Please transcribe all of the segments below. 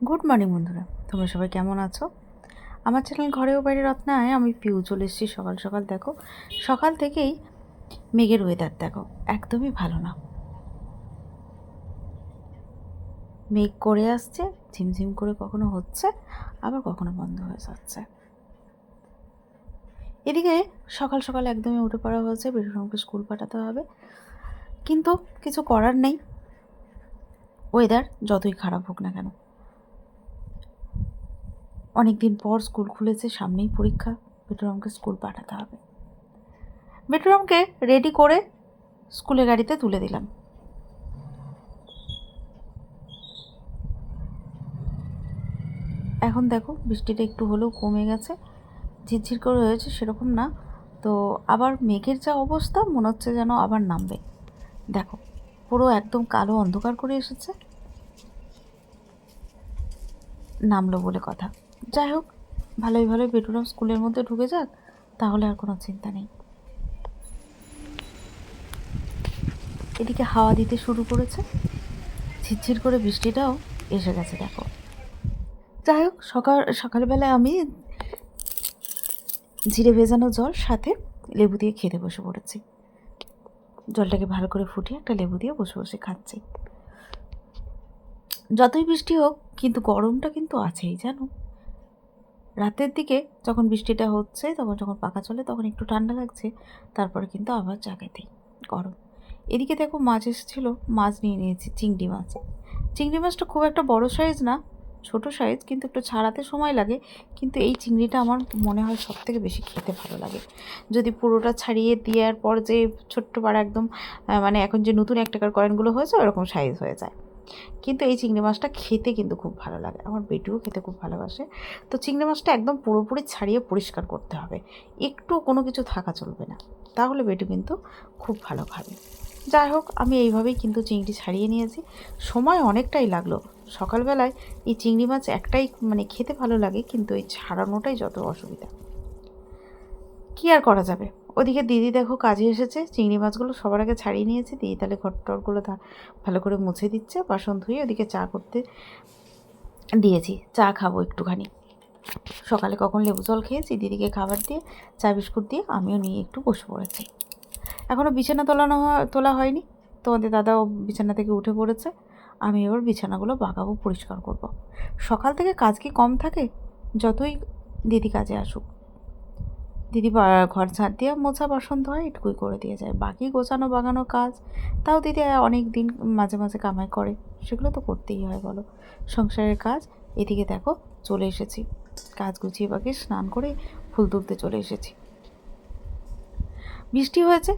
Good morning বন্ধুরা। তোমরা সবাই কেমন আছো? আমার চ্যানেল ঘরেও বাইরে রত্নায় আমি পিউ চলে এসেছি। সকাল সকাল দেখো, সকাল থেকেই মেঘের ওয়েদার দেখো, একদমই ভালো না। মেঘ করে আসছে, ঝিমঝিম করে কখনো হচ্ছে, আবার কখনো বন্ধ হয়ে যাচ্ছে। এদিকে সকাল সকাল একদমই উঠে পড়া হয়েছে বেরোনোকে স্কুল পাঠাতে হবে। কিন্তু কিছু করার নেই। ওয়েদার যতই খারাপ হোক না কেন। অনেক দিন পর স্কুল খুলেছে, সামনেই পরীক্ষা। বেটুরামকে স্কুল পাঠাতে হবে। বেটুরামকে রেডি করে স্কুলের গাড়িতে তুলে দিলাম। এখন দেখো, বৃষ্টিটা একটু হলেও কমে গেছে। ঝিরঝির করে হয়েছে সেরকম না। তো আবার মেঘের যা অবস্থা, মনে হচ্ছে যেন আবার নামবে। দেখো, পুরো একদম কালো অন্ধকার করে এসেছে। নামলো বলে কথা। যাই হোক, ভালোই ভালোই বেটুরাম স্কুলের মধ্যে ঢুকে যাক, তাহলে আর কোনো চিন্তা নেই। এদিকে হাওয়া দিতে শুরু করেছে। ঝিরঝির করে বৃষ্টিটাও এসে গেছে, দেখো। যাই হোক, সকাল, সকালবেলায় আমি জিরে ভেজানো জল, সাথে লেবু দিয়ে খেতে বসে পড়েছি। জলটাকে ভালো করে ফুটিয়ে একটা লেবু দিয়ে বসে বসে খাচ্ছি। যতই বৃষ্টি হোক, কিন্তু গরমটা কিন্তু আছেই, জানো? রাতের দিকে যখন বৃষ্টিটা হচ্ছে, তখন যখন পাখা চলে, তখন একটু ঠান্ডা লাগছে। তারপরে কিন্তু আবার জাগাতেই গরম। এদিকে দেখো মাছ এসেছিল, মাছ নিয়ে নিয়েছি, চিংড়ি মাছ। চিংড়ি মাছটা খুব একটা বড় সাইজ না, ছোট সাইজ কিন্তু একটু ছাড়াতে সময় লাগে। কিন্তু এই চিংড়িটা আমার মনে হয় সব থেকে বেশি খেতে ভালো লাগে। যদি পুরোটা ছাড়িয়ে দেওয়ার পর যে ছোট্ট পাড়া একদম মানে এখন যে নতুন এক টাকার কয়েনগুলো হয়েছে, ওরকম সাইজ হয়ে যায়। কিন্তু এই চিংড়ি মাছটা খেতে কিন্তু খুব ভালো লাগে। আমার বেটিও খেতে খুব ভালোবাসে। তো চিংড়ি মাছটা একদম পুরোপুরি ছাড়িয়ে পরিষ্কার করতে হবে। একটু কোনো কিছু থাকা চলবে না। তাহলে বেটু কিন্তু খুব ভালো খাবে। যাই হোক, আমি এইভাবেই কিন্তু চিংড়ি ছাড়িয়ে নিয়েছি। সময় অনেকটাই লাগল। সকালবেলায় এই চিংড়ি মাছ একটাই মানে খেতে ভালো লাগে, কিন্তু এই ছাড়ানোটাই যত অসুবিধা। কী আর করা যাবে? ওদিকে দিদি দেখো কাজে এসেছে, চিংড়ি মাছগুলো সবার আগে ছাড়িয়ে নিয়েছে। দিদি তাহলে টরগুলো ভালো করে মুছে দিচ্ছে, বাসন ধুয়ে ওদিকে চা করতে দিয়েছি। চা খাব একটুখানি। সকালে কখন লেবু জল খেয়েছি, দিদিকে খাবার দিয়ে, চা বিস্কুট দিয়ে আমিও নিয়ে একটু বসে পড়েছি। এখনও বিছানা তোলানো তোলা হয়নি। তোমাদের দাদাও বিছানা থেকে উঠে পড়েছে। আমি এবার বিছানাগুলো বাগাবো, পরিষ্কার করব। সকাল থেকে কাজ কি কম থাকে? যতই দিদি কাজে আসুক। দিদি ঘর ঝাঁট দিয়ে মোছা বাসন ধোয় এটুকুই করে দিয়ে যায়। বাকি গোছানো বাগানো কাজ, তাও দিদি অনেক দিন মাঝে মাঝে কামাই করে। সেগুলো তো করতেই হয়, বলো। সংসারের কাজ, এদিকে দেখো, চলে এসেছি। কাজ গুছিয়ে বাকি স্নান করে ফুল তুলতে চলে এসেছি। বৃষ্টি হয়েছে,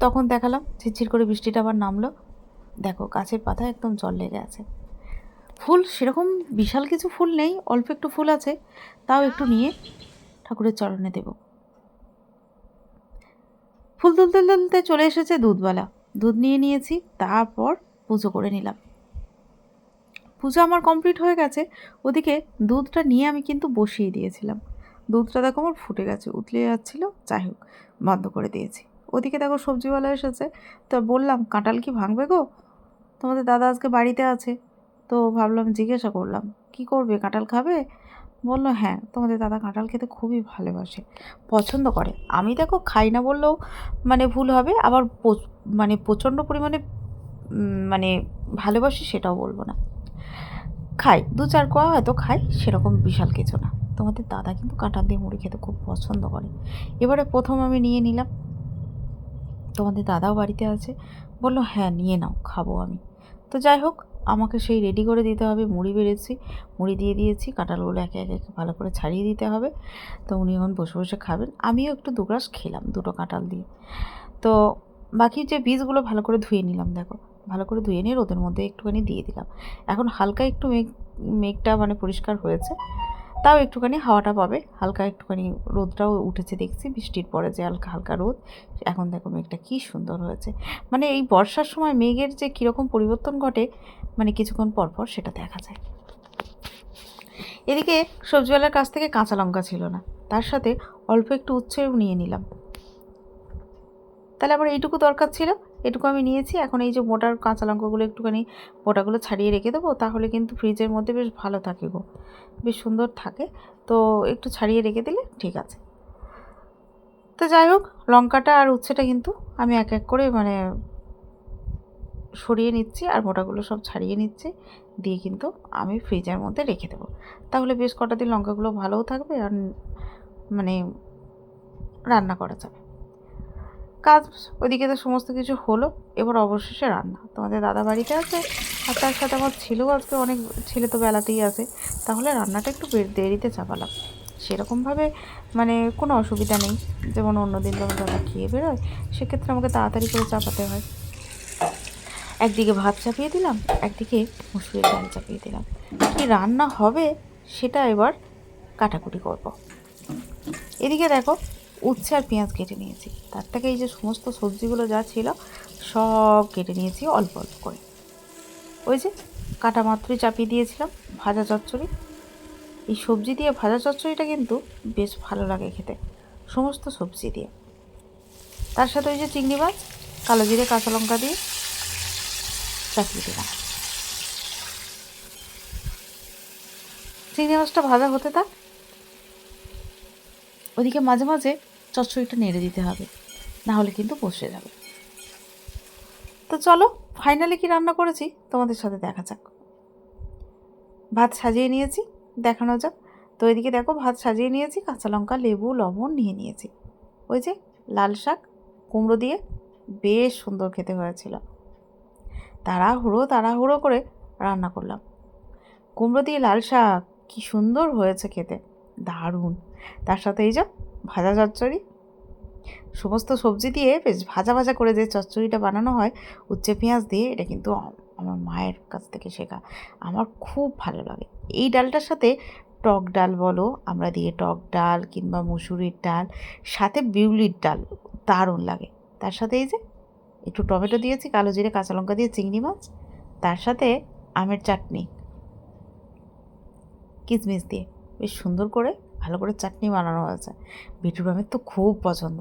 তখন দেখালাম, ঝিরঝির করে বৃষ্টিটা আবার নামলো। দেখো, গাছের পাতা একদম জল লেগে আছে। ফুল, সেরকম বিশাল কিছু ফুল নেই, অল্প একটু ফুল আছে, তাও একটু নিয়ে ঠাকুরের চরণে দেব। ফুল তুলতে তুলতে চলে এসেছে দুধওয়ালা। দুধ নিয়ে নিয়েছি, তারপর পুজো করে নিলাম। পুজো আমার কমপ্লিট হয়ে গেছে, ওদিকে দুধটা নিয়ে আমি কিন্তু বসিয়ে দিয়েছিলাম। দুধটা দেখো আমার ফুটে গেছে, উতলে যাচ্ছিল, যাই হোক, বন্ধ করে দিয়েছি। ওদিকে দেখো সবজিওয়ালা এসেছে, তো বললাম, কাঁঠাল কি ভাঙবে গো? তোমাদের দাদা আজকে বাড়িতে আছে। তো ভাবলাম, জিজ্ঞাসা করলাম, কি করবে? কাঁঠাল খাবে? বলল হ্যাঁ তোমাদের দাদা কাঁঠাল খেতে খুবই ভালোবাসে, পছন্দ করে। আমি দেখো খাই না বললেও মানে ভুল হবে, আবার মানে প্রচণ্ড পরিমাণে মানে ভালোবাসি সেটাও বলব না। খাই, দু চার কোয়া হয়তো খাই, সেরকম বিশাল কিছু না। তোমাদের দাদা কিন্তু কাঁঠাল দিয়ে মুড়ি খেতে খুব পছন্দ করে। এবারে প্রথম আমি নিয়ে নিলাম। তোমাদের দাদাও বাড়িতে আছে। বলল হ্যাঁ নিয়ে নাও, খাব আমি। তো যাই হোক আমাকে সেই রেডি করে দিতে হবে। মুড়ি বেড়েছি, মুড়ি দিয়ে দিয়েছি। কাঁটালগুলো একে একে ভালো করে ছাড়িয়ে দিতে হবে। তো উনি এখন বসে বসে খাবেন। আমিও একটু দুগ্রাস খেলাম, দুটো কাঁটাল দিয়ে। তো বাকি যে বীজগুলো ভালো করে ধুয়ে নিলাম, দেখো। ভালো করে ধুয়ে নিয়ে রোদের মধ্যে একটুখানি দিয়ে দিলাম। এখন হালকা একটু মেঘ, মেঘটা মানে পরিষ্কার হয়েছে। তাও একটুখানি হাওয়াটা পাবে। হালকা একটুখানি রোদটাও উঠেছে দেখছি, বৃষ্টির পরে যে হালকা হালকা রোদ। এখন দেখো মেঘটা কী সুন্দর হয়েছে। মানে এই বর্ষার সময় মেঘের যে কীরকম পরিবর্তন ঘটে মানে কিছুক্ষণ পর পর সেটা দেখা যায়। এদিকে সবজিওয়ালার কাছ থেকে কাঁচা লঙ্কা ছিল না। তার সাথে অল্প একটু উচ্ছেও নিয়ে নিলাম। তাহলে আবার এইটুকু দরকার ছিল? এটুকু আমি নিয়েছি। এখন এই যে মোটার কাঁচা লঙ্কাগুলো একটুখানি মোটাগুলো ছাড়িয়ে রেখে দেবো, তাহলে কিন্তু ফ্রিজের মধ্যে বেশ ভালো থাকে গো। বেশ সুন্দর থাকে। তো একটু ছাড়িয়ে রেখে দিলে ঠিক আছে। তো যাই হোক, লঙ্কাটা আর উচ্ছেটা কিন্তু আমি এক এক করে মানে সরিয়ে নিচ্ছি আর মোটাগুলো সব ছাড়িয়ে নিচ্ছি। দিয়ে কিন্তু আমি ফ্রিজের মধ্যে রেখে দেবো। তাহলে বেশ কটা দিন লঙ্কাগুলো ভালোও থাকবে আর মানে রান্না করা যাবে। কাজ ওইদিকে তো সমস্ত কিছু হলো। এবার অবশেষে রান্না। তোমাদের দাদা বাড়িতে আছে, আর তার সাথে আমার ছেলেও আজকে অনেক, ছেলে তো বেলাতেই আছে। তাহলে রান্নাটা একটু দেরিতে চাপালাম। সেরকমভাবে মানে কোনো অসুবিধা নেই। যেমন অন্য দিন যখন দাদা খেয়ে বেরোয়, সেক্ষেত্রে আমাকে তাড়াতাড়ি করে চাপাতে হয়। একদিকে ভাত চাপিয়ে দিলাম, একদিকে মুসুরির ডাল চাপিয়ে দিলাম। কি রান্না হবে, সেটা এবার কাটাকুটি করব। এদিকে দেখো উচ্ছে আর পেঁয়াজ কেটে নিয়েছি। তার থেকে এই যে সমস্ত সবজিগুলো যা ছিল, সব কেটে নিয়েছি অল্প অল্প করে। ওই যে কাটা মাত্রই চাপিয়ে দিয়েছিলাম, ভাজা চচ্চড়ি। এই সবজি দিয়ে ভাজা চচ্চড়িটা কিন্তু বেশ ভালো লাগে খেতে, সমস্ত সবজি দিয়ে। তার সাথে ওই যে চিংড়ি মাছ, কালো জিরে, কাঁচা লঙ্কা দিয়ে চাপিয়ে দিলাম। চিংড়ি মাছটা ভাজা হতে থাক ওদিকে মাঝে মাঝে চচ্চড়িটা নেড়ে দিতে হবে, না হলে কিন্তু বসে যাবে। তো চলো ফাইনালি কি রান্না করেছি? তোমাদের সাথে দেখা যাক। ভাত সাজিয়ে নিয়েছি, দেখানো যাক। তো এদিকে দেখো, ভাত সাজিয়ে নিয়েছি, কাঁচা লঙ্কা, লেবু, লবণ নিয়ে নিয়েছি। ওই যে লাল শাক, কুমড়ো দিয়ে বেশ সুন্দর খেতে হয়েছিল। তাড়াহুড়ো তাড়াহুড়ো করে রান্না করলাম। কুমড়ো দিয়ে লাল শাক, কি সুন্দর হয়েছে খেতে, দারুণ। তার সাথে এই যে ভাজা চচ্চড়ি। সমস্ত সবজি দিয়ে বেশ ভাজা ভাজা করে যে চচ্চড়িটা বানানো হয় উচ্চে পেঁয়াজ দিয়ে, এটা কিন্তু আমার মায়ের কাছ থেকে শেখা। আমার খুব ভালো লাগে। এই ডালটার সাথে টক ডাল বলো, আমরা দিয়ে টক ডাল কিংবা মুসুরির ডাল, সাথে বিউলির ডাল, দারুণ লাগে। তার সাথে এই যে একটু টমেটো দিয়েছি, কালো জিরে, কাঁচা লঙ্কা দিয়ে চিংড়ি মাছ, তার সাথে আমের চাটনি কিশমিশ দিয়ে, বেশ সুন্দর করে ভালো করে চাটনি বানানো হয়েছে। বিটুর আমের তো খুব পছন্দ।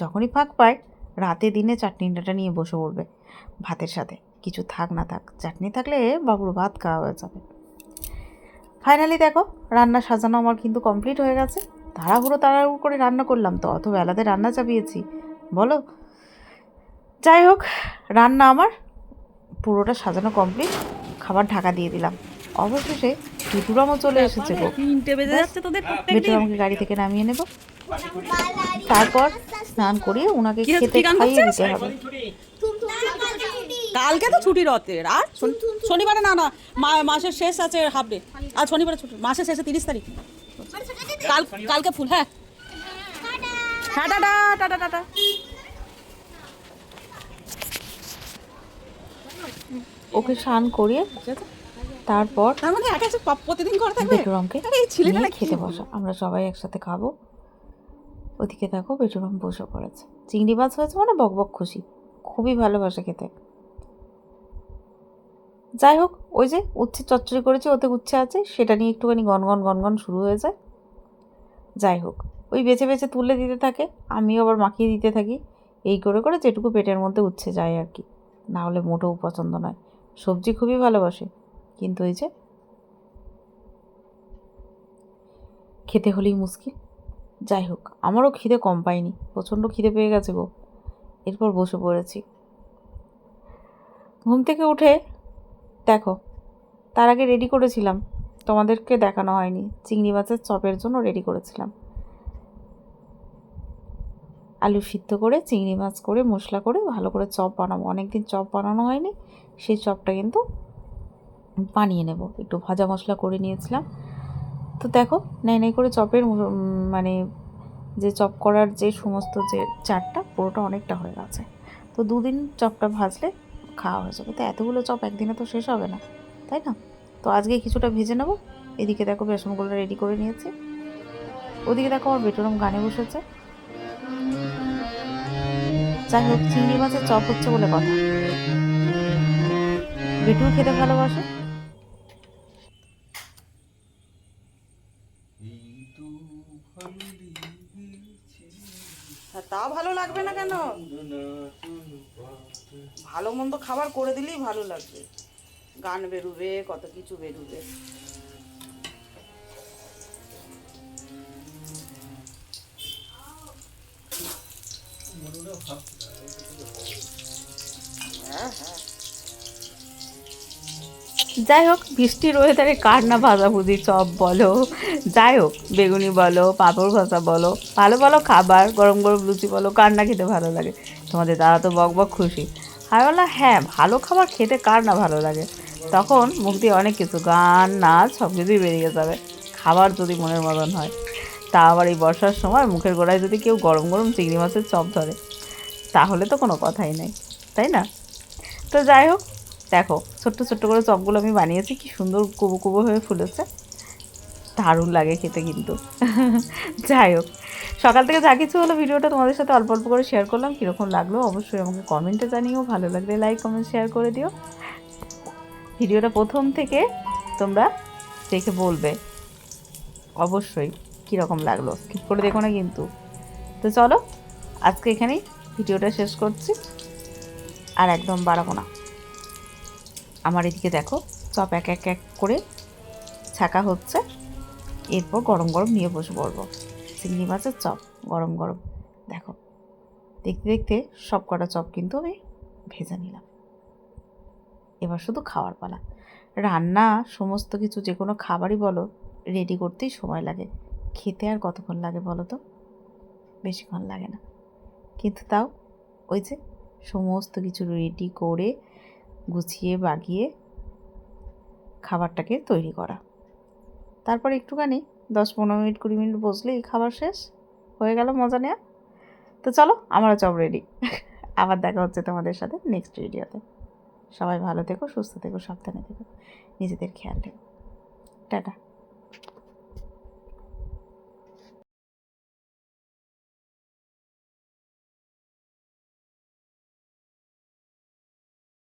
যখনই ফাঁক পায়, রাতে দিনে চাটনিটা নিয়ে বসে পড়বে ভাতের সাথে। কিছু থাক না থাক, চাটনি থাকলে বাবুর ভাত খাওয়া হয়ে যাবে। ফাইনালি দেখো, রান্না সাজানো আমার কিন্তু কমপ্লিট হয়ে গেছে। তাড়াহুড়ো তাড়াহুড়ো করে রান্না করলাম তো অত বেলাতে রান্না চাপিয়েছি। বলো? যাই হোক, রান্না আমার, পুরোটা সাজানো কমপ্লিট, খাবার ঢাকা দিয়ে দিলাম। অবশেষে বিটুরামও চলে এসেছে গো। বেটু আমাকে গাড়ি থেকে নামিয়ে নেব। তারপর স্নান করিয়ে ওনাকে খেতে খাইয়ে দিতে হবে। কালকে তো ছুটি রথের আর শনিবারে না না মাসের শেষ আছে হাফ ডে। আর শনিবারে ছুটি মাসের শেষে তিরিশ তারিখ। কাল কালকে ফুল হ্যাঁ। হ্যাঁ টাটা টাটা টাটা। ওকে স্নান করিয়ে তারপর তার মানে প্রতিদিন করে থাকবে? বেটুরামকে এই ছেলেটা নিয়ে খেতে? বসা। আমরা সবাই একসাথে খাব। ওদিকে দেখো বেটুরাম বসে পড়েছে। চিংড়ি মাছ হয়েছে মানে বক বক খুশি। খুবই ভালোবাসে খেতে। যাই হোক ওই যে উচ্ছে চচ্চড়ি করেছি ওতে উচ্ছে আছে। সেটা নিয়ে একটুখানি গনগন গনগন শুরু হয়ে যায়। যাই হোক ওই বেছে বেছে তুলে দিতে থাকে। আমিও আবার মাখিয়ে দিতে থাকি। এই করে করে যেটুকু পেটের মধ্যে উচ্ছে যায় আর কি। না হলে মোটেও পছন্দ নয়। সবজি খুবই ভালোবাসে। কিন্তু এই যে খেতে হলেই মুশকিল যাই হোক, আমারও খিদে কম পাইনি, প্রচণ্ড খিদে পেয়ে গেছে গো। এরপর বসে পড়েছি। ঘুম থেকে উঠে, দেখো, তার আগে রেডি করেছিলাম, তোমাদেরকে দেখানো হয়নি, চিংড়ি মাছের চপের জন্য রেডি করেছিলাম। আলু সিদ্ধ করে, চিংড়ি মাছ করে, মশলা করে, ভালো করে চপ বানাবো। অনেকদিন চপ বানানো হয়নি, সেই চপটা কিন্তু বানিয়ে নেব। একটু ভাজা মশলা করে নিয়েছিলাম। তো দেখো নেই নেই করে চপের মানে যে চপ করার যে সমস্ত যে চারটা পুরোটা অনেকটা হয়ে গেছে। তো দুদিন চপটা ভাজলে খাওয়া হয়ে যাবে। তো এতগুলো চপ একদিনে তো শেষ হবে না, তাই না? তো আজকে কিছুটা ভেজে নেব। এদিকে দেখো বেসনগুলো রেডি করে নিয়েছি। ওদিকে দেখো আমার বেটুরম গানে বসেছে। যাই হোক, চিংড়ি মাছের চপ হচ্ছে বলে কথা। বেটুও খেতে ভালোবাসে। লাগবে না কেন? ভালো মন্দ খাবার করে দিলেই ভালো লাগবে। গান বেরুবে, কত কিছু বেরোবে। যাই হোক, বৃষ্টির ওয়েদারে কার না ভাজাভুজি চপ বলো। যাই হোক, বেগুনি বলো, পাঁপড় ভাজা বলো, ভালো ভালো খাবার, গরম গরম লুচি বলো, কার না খেতে ভালো লাগে? তোমাদের দাদা তো বক বক খুশি। আর বললাম হ্যাঁ ভালো খাবার খেতে কার না ভালো লাগে? তখন মুখ দিয়ে অনেক কিছু, গান, নাচ, সব কিছুই বেরিয়ে যাবে। খাবার যদি মনের মতন হয়। তা আবার এই বর্ষার সময় মুখের গোড়ায় যদি কেউ গরম গরম চিংড়ি মাছের চপ ধরে, তাহলে তো কোনো কথাই নেই, তাই না? তো যাই হোক দেখো, ছোট্ট ছোট্ট করে চপগুলো আমি বানিয়েছি, কি সুন্দর কুবো কুবো হয়ে ফুলেছে। দারুণ লাগে খেতে কিন্তু। যাই হোক, সকাল থেকে যা কিছু হলো ভিডিওটা তোমাদের সাথে অল্প অল্প করে শেয়ার করলাম, কীরকম লাগল অবশ্যই আমাকে কমেন্টে জানিও, ভালো লাগলে লাইক কমেন্ট শেয়ার করে দিও। ভিডিওটা প্রথম থেকে তোমরা দেখে বলবে, অবশ্যই কীরকম লাগল স্কিপ করে দেখো না কিন্তু। তো চলো, আজকে এখানেই ভিডিওটা শেষ করছি, আর একদম বাড়াবো না। আমার এদিকে দেখো, চপ এক এক এক করে ছাকা হচ্ছে। এরপর গরম গরম নিয়ে বসে পড়ব। চিংড়ি মাছের চপ, গরম গরম। দেখো, দেখতে দেখতে সব কটা চপ কিন্তু আমি ভেজে নিলাম। এবার শুধু খাওয়ার পালা। রান্না, সমস্ত কিছু, যে কোনো খাবারই বলো রেডি করতেই সময় লাগে। খেতে আর কতক্ষণ লাগে বলো তো? বেশিক্ষণ লাগে না। কিন্তু তাও ওই যে সমস্ত কিছু রেডি করে গুছিয়ে বাগিয়ে খাবারটাকে তৈরি করা। তারপর একটুখানি দশ পনেরো মিনিট কুড়ি মিনিট বসলেই খাবার শেষ, হয়ে গেল মজা নেওয়া তো চলো আমারও চপ রেডি আবার দেখা হচ্ছে তোমাদের সাথে নেক্সট ভিডিওতে সবাই ভালো থেকো, সুস্থ থেকো, সাবধানে থেকো। নিজেদের খেয়াল রেখো। টাটা।